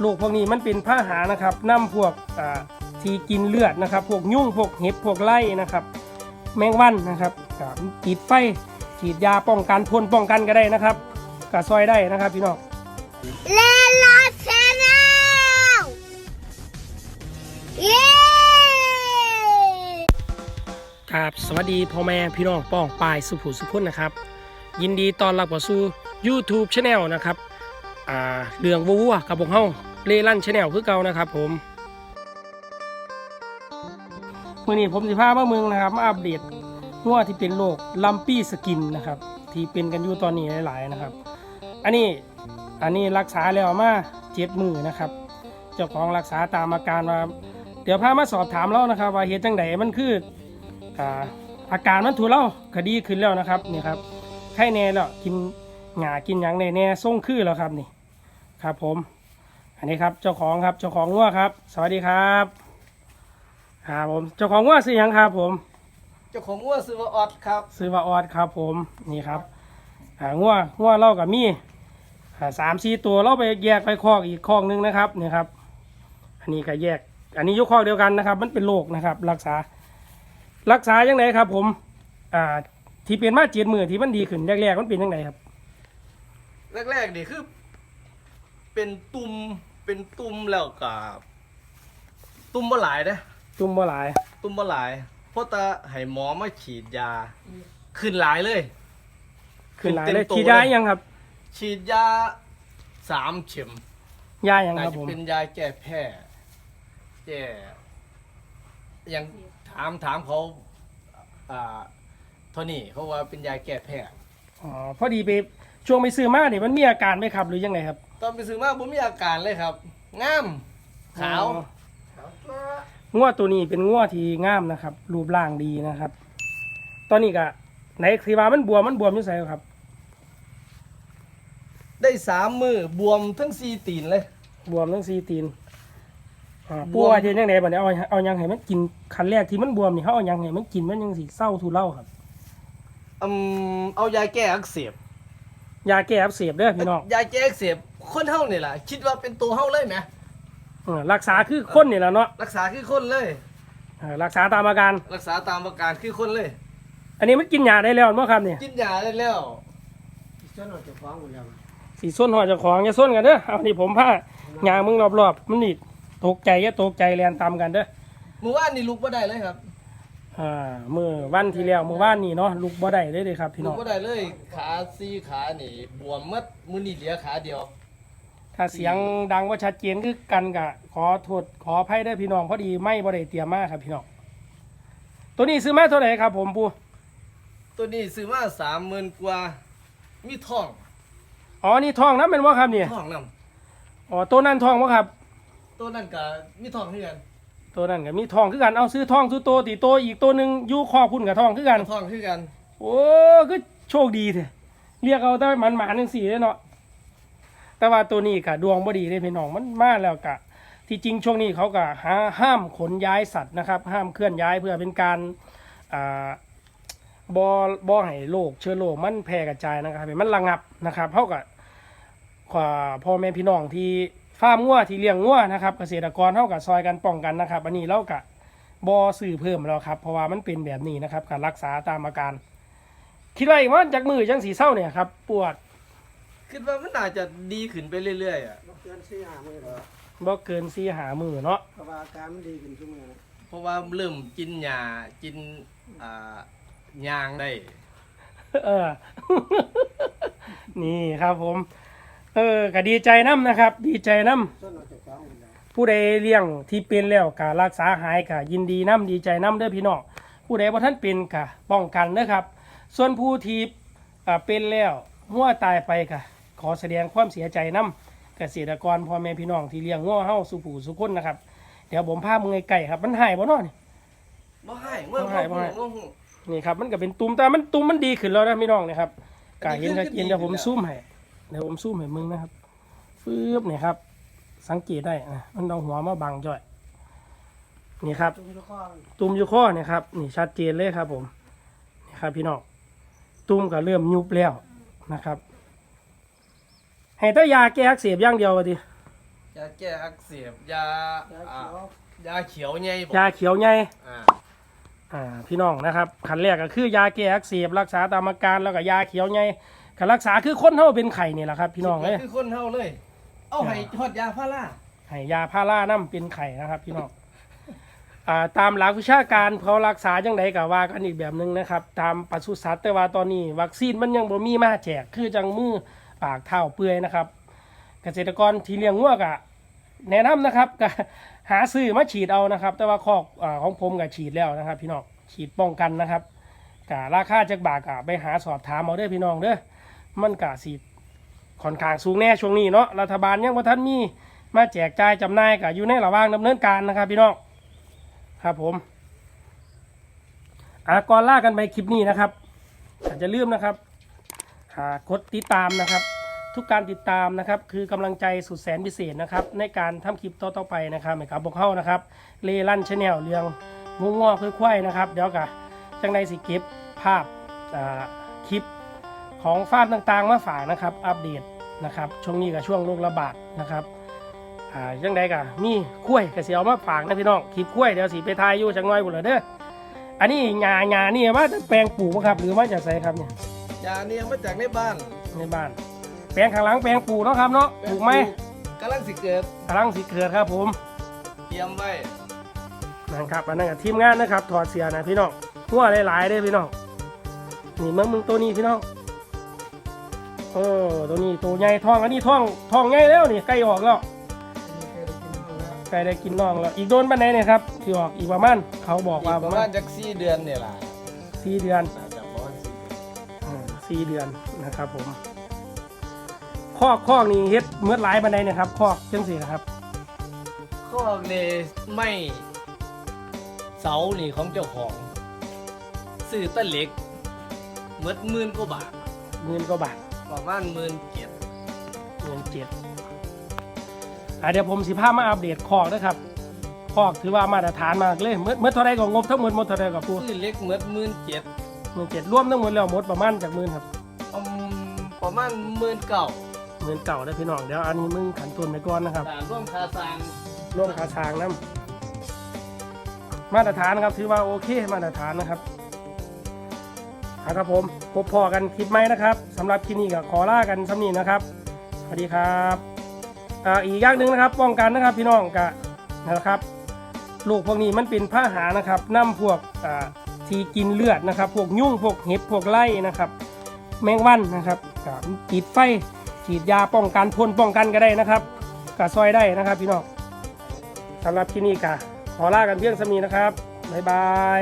โรคพวกนี้มันเป็นพาหะนะครับนำพวกอ่าที่กินเลือดนะครับ พวกยุ่งพวกเห็บพวกไล่นะครับ แมงวันนะครับก็ติดไฟฉีดยาป้องกันพ่นป้องกันก็ได้นะครับก็ซอยได้นะครับพี่น้องเลลาชแนลเย้ครับสวัสดีพ่อแม่พี่น้องป้องปายสุภูสุพุนนะครับ ยินดีต้อนรับเข้าสู่ YouTube Channel นะครับอ่าเรื่องวัวกับพวกเฮา เลลั่นชาแนลคือเก่านะครับผมมื่อนี้ผมสิพามาเมืองนะครับมาอัปเดตงัวที่เป็นโรคลัมปี้สกินนะครับที่เป็นกันอยู่ตอนนี้หลายๆนะครับ อันนี้อันนี้รักษาแล้วมาเจ็ดมือนะครับเจ้าของรักษาตามอาการว่าเดี๋ยวพามาสอบถามแล้วนะครับ ว่าเหตุจังไดมันคืออ่าอาการมันถูกเล่าคดีขึ้นแล้วนะครับนี่ครับไข้แน่แล้วกินหงากินหยังแน่แน่ส่งคือแล้วครับนี่ครับผม อันนี้ครับเจ้าของครับเจ้าของงัวครับ สวัสดีครับครับผมเจ้าของงัวซื้อหยังครับผมเจ้าของวัวซื้อว่าออดครับ ซื้อว่าออดครับ ผมนี่ครับอ่างัวงัวเล่ากับมีอ่าสามสี่ตัวเราไปแยกไปคอกอีกคอกหนึงนะครับนี่ครับ อันนี้ก็แยก อันนี้อยกคอกเดียวกันนะครับ มันเป็นโรคนะครับ รักษา รักษายังไงครับ ผมอ่าที่เป็นมาเจ็ดมือที่มันดีขึ้นแรกๆมันเป็นยังไงครับ แรกๆนี่คือ เป็นตุ่ม เป็นตุ่มแล้วกับตุ่มบ่หลายนะจุ่มบ่หลาย ตุ่มบ่หลายเพราะตาให้หมอมาฉีดยา ขึ้นหลายเลยขึ้นหลายเลยเต็มตัวฉีดยาเลยยังครับฉีดยาสามเข็มยายังน่าครับจะผม เป็นยาแก้แพ้แก้ยังถามถามเขาอ่าเท่านี้เขาว่าเป็นยาแก้แพ้ อ๋อพอดีไปช่วงไปซื้อมาเนี่ยมันมีอาการไหมครับหรือยังไงครับ ตอนไปซื้อมาผมมีอาการเลยครับงามขาวอ๋องัวตัวนี้เป็นงัวที่งามนะครับ รูปร่างดีนะครับ ตอนนี้ก็ไหนคือว่ามันบวมมันบวมอยู่ไสครับ ได้สามมือบวมทั้งสี่ตีนเลยบวมทั้งสี่ตีนอ่าบปัววมเทียนยังไงบัดนี้เอาเอายังให้มันกินคันแรกที่มันบวมนี่เขาเอายังให้มันกินมันยังสีเศร้าทุเล่าครับ อืมเอายาแก้อักเสบยาแก้อักเสบเด้อพี่น้อง ยาแก้อักเสบ คนเฮานี่แหละคิดว่าเป็นตัวเฮาเลยไหมเออรักษาคือคนนี่แหละเนาะรักษาคือคนเลย เออรักษาตามอาการ รักษาตามอาการคือคนเลย อันนี้มันกินยาได้แล้วเนาะครับเนี่ยกินยาได้แล้วสีส้นหัวเจ้าของอย่าส้นกันเด้อเอานี่ผมผ้ายางมึงรอบๆมันนี่ตกใจอย่าตกใจแลนตามกันเด้อเมื่อวานนี่ลุกบ่ได้เลยครับอ่ามือวันที่แล้วมือว่านนี่เนาะลุกบ่ได้เลยเด้ครับพี่ลุน้กองบ่ได้เลย ขาสี่ขานี่บวมหมัดมือนี่เหลือขาเดียว ถ้าเสียงดังว่าชัดเจนคือกันกะขอโทษขออภัยเด้อพี่น้องพอดีไม่บ่ได้เตรียมมาครับพี่น้องตัวนี้ซื้อมาเท่าไหร่ครับ ผมปูตัวนี้ซื้อมาสามหมื่นกว่า มีทองอ๋อนี่ทองนะเป็นว่าครับเนี่ยทองนํอ๋อตัวนั้นทองวะครับ ตัวนั้นก็มีทองเท่ากันตัวนั้นก็มีทองคือกันเอาซื้อทองซื้อโตตีโตอีกตัวหนึ่งอยู่คอพุ่นกับทองคือกันทองคือกัน โอ้ก็โชคดีเถอะเรียกเอาแต่มันหมาหนึ่งสี่เนาะ แต่ว่าตัวนี้กะดวงบ่ดีเลยพี่น้องมันมาแล้วกะ ที่จริงช่วงนี้เขาก็หาห้ามขนย้ายสัตว์นะครับ ห้ามเคลื่อนย้ายเพื่อเป็นการอ่าบอบอให้โรคเชื้อโรคมันแพร่กระจายนะครับมันระงับนะครับเท่ากับพ่อแม่พี่น้องที่ฟาร์มงัวที่เลี้ยงงัวนะครับ เกษตรกรเท่ากับซอยกันป้องกันนะครับ อันนี้เรากะบอสื่อเพิ่มแล้วครับเพราะว่ามันเป็นแบบนี้นะครับ การรักษาตามอาการ คิดว่าอีกว่าจากมือจังสีเศร้าเนี่ยครับปวด คิดว่ามันน่าจะดีขึ้นไปเรื่อยๆอะเกินสี่ห้ามือแล้วบ่เกินสีหามือเนาะเพราะว่าอาการมันดีขึ้นทุกมือนะเพราะว่าเริ่มกินยากินอ่ายางได้เออ นี่ครับผม เออก็ดีใจน้ำนะครับ ดีใจน้ส่วนออกจากฟ้องหมดแล้วำผู้ใดเลี้ยงที่เป็นแล้วก็รักษาหายก็ยินดีน้ำดีใจน้ำเด้อพี่น้องผู้ใดว่าท่านเป็นก็ป้องกันนะครับ ส่วนผู้ที่อ่าเป็นแล้วหัวตายไปก็ ขอแสดงความเสียใจน้ำเกษตรกรพ่อแม่พี่น้องที่เลี้ยงงัวเฮาสุผู้สุคนนะครับ เดี๋ยวผมพามึงไก่ครับมันหายบ่เนาะนี่บ่ให้เมื่อบ่ให้บ่ให้ บ่ให้นี่ครับมันก็เป็นตุ่มแต่มันตุ่มมันดีขึ้นแล้วนะพี่น้องนะครับกาเห็นกาเห็นเดี๋ยวผมซูมให้เดี๋ยวผมซูมให้มึงนะครับฟืบเนี่ยครับ สังเกตได้นะมันเอาหัวมาบังจ่อยนี่ครับ จุ่มทุกข้อมันตุ่มอยู่ข้อเนี่ยครับนี่ชัดเจนเลยครับผมนี่ครับพี่น้องตุ่มก็เริ่มยุบแล้วนะครับ ให้แต้ยาแก้อักเสบอย่างเดียววะทียาแก้อักเสบยายาอ่าเขียวยาเขียวไงผมยาเขียวใหญ่อ่าอ่าพี่น้องนะครับขั้นแรกก็คือยาแก้อักเสบรักษาตามอาการแล้วก็ยาเขียวใหญ่การรักษาคือคนเฮาเป็นไข้นี่แหละครับพี่น้องเอ้ยคือคนเฮาเลย เอาให้ทอดยาพาราให้ยาพาราน้ำเป็นไข่นะครับพี่น้องอ่าตามหลักวิชาการเขารักษาจังไดก็ว่ากันอีกแบบหนึงนะครับ ตามปศุสัตว์แต่ว่าตอนนี้ วัคซีนมันยังบ่มีมาแจกคือจังมือ ปากเท้าเปื่อยนะครับ เกษตรกรที่เลี้ยงงัวก็แนะนำนะครับก็หาซื้อมาฉีดเอานะครับ แต่ว่าคอกอของผมก็ฉีดแล้วนะครับ พี่น้องฉีดป้องกันนะครับกะราคาจักบาทกะไปหาสอบถามเอาเด้อพี่น้องเด้อมันกะสีค่อนข้างสูงแน่ช่วงนี้เนาะรัฐบาลยังบ่ทันมีมาแจกจ่ายจำหน่ายกะอยู่ในระหว่างดำเนินการนะครับ พี่น้องครับผมอะก่อนล่ากันไปคลิปนี้นะครับอาจจะลืมนะครับ กดติดตามนะครับ ทุกการติดตามนะครับ คือกำลังใจสุดแสนพิเศษนะครับ ในการทำคลิปต่อๆไปนะครับให้กับพวกเข้านะครับเลลั่นชาแนลเรื่องงูงอค่อยๆนะครับ เดี๋ยวกะจังใดสิเก็บภาพาคลิปของฟาร์มต่างๆ มาฝากนะครับ อัปเดตนะครับช่วงนี้กับช่วงโรคระบาดนะครับอ่าจังใดกะมีกล้วยกระเสียวมาฝากนะพี่น้องคลิปกล้วยเดี๋ยวสิไปทายอยู่จังน้อยบุญเลยเด้ออันนี้งางานี่ว่าแปลงปลูกครับหรือว่าจากไสครับเนี่ย ยาเนี่ยมาจากในบ้านในบ้าน แปลงข้างหลังแปลงปลูกเนาะครับเนาะปลูกไหมกำลังสิเกิดกำลังสิเกิดครับผมเตรียมไว้นั่นครับอันนั้นกับทีมงานนะครับถอดเสียนะพี่น้องหัวหลายๆเด้อพี่น้องนี่มึงมึงตัวนี้พี่น้องโอ้ตัวนี้ตัวใหญ่ท้องอันนี้ท้องท้องใหญ่แล้วนี่ใกล้ออกแล้วใกล้ได้กินน้องแล้วอีกโดนปันไหนเนี่ยครับที่ออกอีกประมาณเขาบอกอีว่ากปประระมามาณณจักสี่เดือนเนี่ยล่ะสี่เดือน สี่เดือนนะครับผมคอกคอกนี่เฮ็ดเมื่อหลายปันไดเนี่ยครับคอกจังสี่นะครับข้อเลยไม่เสานี่ของเจ้าของซื้อตะเหล็กเมื่อหมื่นกว่าบาทเงินก็บาทประมาณหมื่นเจ็ดเงินเจ็ดอะเดี๋ยวผมสิพามาอัปเดตคอกนะครับคอกถือว่ามาตรฐานมากเลยเมื่อเมื่อเท่าไรก็งบทั้งหมดหมดเท่าไรกับผู้ซื้อเหล็กเมื่อหมื่นเจ็ด หมื่นเจ็ดรวมทั้งหมดแล้วหมดประมาณจากหมื่นครับประมาณหมื่นเก่าหมื่นเก่าได้อพี่น้องเดี๋ยวอันนี้มึงขันตุนไปก่อนนะครับตามร่วมคาซางร่วมขาทางน้ำมาตรฐานครับถือว่าโอเคมาตรฐานนะครับเอาครับผมพบพอกันคลิปไหมนะครับสำหรับคลิปนี้ก็ขอล่ากันสำนีนะครับสวัสดีครับอ่าอีกอย่างหนึ่งนะครับป้องกันนะครับพี่น้องกะนะครับลูกพวกนี้มันเป็นผ้าหานะครับน้ำพวกอ่า ที่กินเลือดนะครับ พวกยุ่งพวกเห็บพวกไล่นะครับ แมงวันนะครับกับฉีดไฟฉีดยาป้องกันพ่นป้องกันก็ได้นะครับกะซอยได้นะครับพี่น้องสำหรับที่นี่กะขอลากันเพียงสมีนะครับบ๊ายบาย